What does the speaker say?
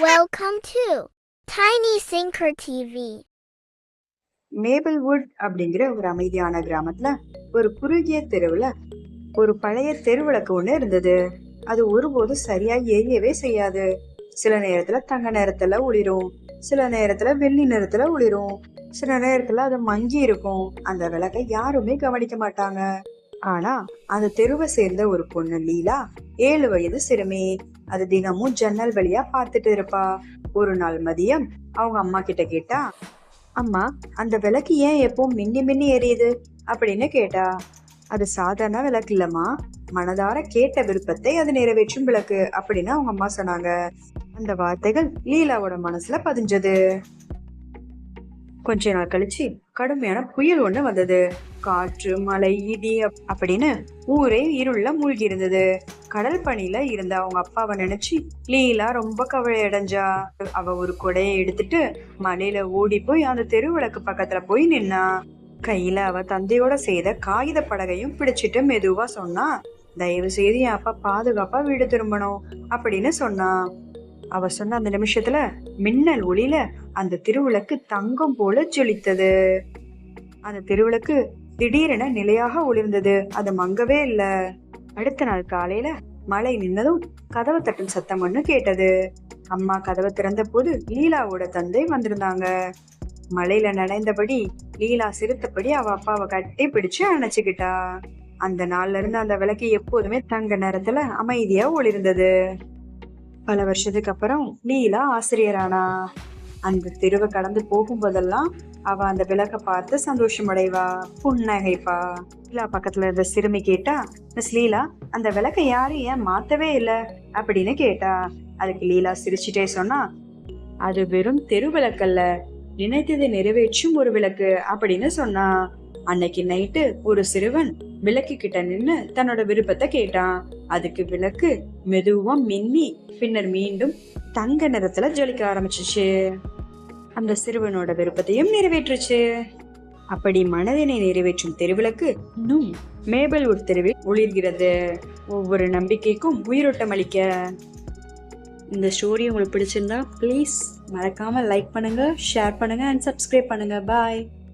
Welcome to Tiny Sinker TV. மேபிள்வுட் அப்படிங்கிற ஒரு அமைதியான கிராமத்துல ஒரு குறுகிய தெருவுல ஒரு பழைய தெருவிளக்கு ஒண்ணு இருந்தது. அது ஒருபோதும் சரியா எரியவே செய்யாது. சில நேரத்துல தங்க நேரத்துல ஒளிரும் சில நேரத்துல வெள்ளி நேரத்துல ஒளிரும் சில நேரத்துல அது மங்கி இருக்கும். அந்த விளக்கை யாருமே கவனிக்க மாட்டாங்க. ஆனா அந்த தெருவை சேர்ந்த ஒரு பொண்ணு லீலா ஏழு வயது சிறுமி. அது தினமும் ஜன்னல் வழியா பார்த்துட்டு இருப்பா. ஒரு நாள் மதியம் அவங்க அம்மா கிட்ட கேட்டா அம்மா அந்த விளக்கு ஏன் எப்பவும் மின்னி மின்னி எரியுது? அப்படின்னு கேட்டா அது சாதாரண விளக்கு இல்லம்மா. மனதார கேட்ட விருப்பத்தை அது நிறைவேற்றும் விளக்கு அப்படின்னு அவங்க அம்மா சொன்னாங்க. அந்த வார்த்தைகள் லீலாவோட மனசுல பதிஞ்சது. கொஞ்ச நாள் கழிச்சு கடுமையான புயல் ஒண்ணு வந்தது. காற்று மழை இடி அப்படின்னு ஊரே இருள்ல மூழ்கி இருந்தது கடல் பனியில இருந்த அவங்க அப்பாவை நினைச்சு லீலா ரொம்ப கவலை அடைஞ்சா அவ ஒரு கொடையை எடுத்துட்டு மலையில ஓடி போய் அந்த தெருவிளக்கு பக்கத்துல போய் நின்னா. கையில அவ தந்தையோட செய்த காகித படகையும் பிடிச்சிட்டு மெதுவா சொன்னா தயவு செய்து என் அப்பா பாதுகாப்பா வீடு திரும்பணும் அப்படின்னு சொன்னா. அவ சொன்ன அந்த நிமிஷத்துல மின்னல் ஒளியில அந்த திருவிளக்கு தங்கம் போல ஜொலித்தது. அந்த திருவிளக்கு திடீரென நிலையாக ஒளிர்ந்தது. அது மங்கவே இல்லை. அடுத்த நாள் காலையில மழை நின்னதும் கதவை தட்டும் சத்தம் ஒண்ணு கேட்டது. அம்மா கதவை திறந்த போது லீலாவோட தந்தை வந்திருந்தாங்க. மழையில நனைந்தபடி லீலா சிரித்தபடி அவ அப்பாவை கட்டி பிடிச்சு அணைச்சுக்கிட்டா. அந்த நாள்ல இருந்து அந்த விளக்கு எப்போதுமே தங்க நேரத்துல அமைதியா ஒளிர்ந்தது. பல வருஷத்துக்கு அப்புறம் லீலா ஆசிரியரானா. அந்த தெருவை கடந்து போகும்போதெல்லாம் அவ அந்த விளக்கை பார்த்து சந்தோஷமடைவா புன்னகைப்பா. லீலா பக்கத்துல இருந்த சிறுமி கேட்டா மிஸ் லீலா அந்த விளக்கை யாரும் ஏன் மாத்தவே இல்லை? அப்படின்னு கேட்டா. அதுக்கு லீலா சிரிச்சுட்டே சொன்னா அது வெறும் தெரு விளக்கல்ல. நினைத்ததை நிறைவேற்றும் ஒரு விளக்கு அப்படின்னு சொன்னா. அன்னைக்கு நைட்டு ஒரு சிறுவன் விளக்கு கிட்ட நின்னு தன்னோட விருப்பத்தை கேட்டான். அதுக்கு விளக்கு மெதுவா மின்னி பின்னர் மீண்டும் தங்க நிறத்துல ஜொலிக்க ஆரம்பிச்சிச்சு. அந்த சிறுவனோட விருப்பத்தையும் நிறைவேற்றுச்சு. அப்படி மனதினை நிறைவேற்றும் தெருவிளக்கு இன்னும் மேபல்வுட் தெருவில் ஒளிர்கிறது. ஒவ்வொரு நம்பிக்கைக்கும் உயிரோட்டம் அளிக்க. இந்த ஸ்டோரி உங்களுக்கு பிடிச்சிருந்தா ப்ளீஸ் மறக்காம லைக் பண்ணுங்க ஷேர் பண்ணுங்க அண்ட் சப்ஸ்கிரைப் பண்ணுங்க. பாய்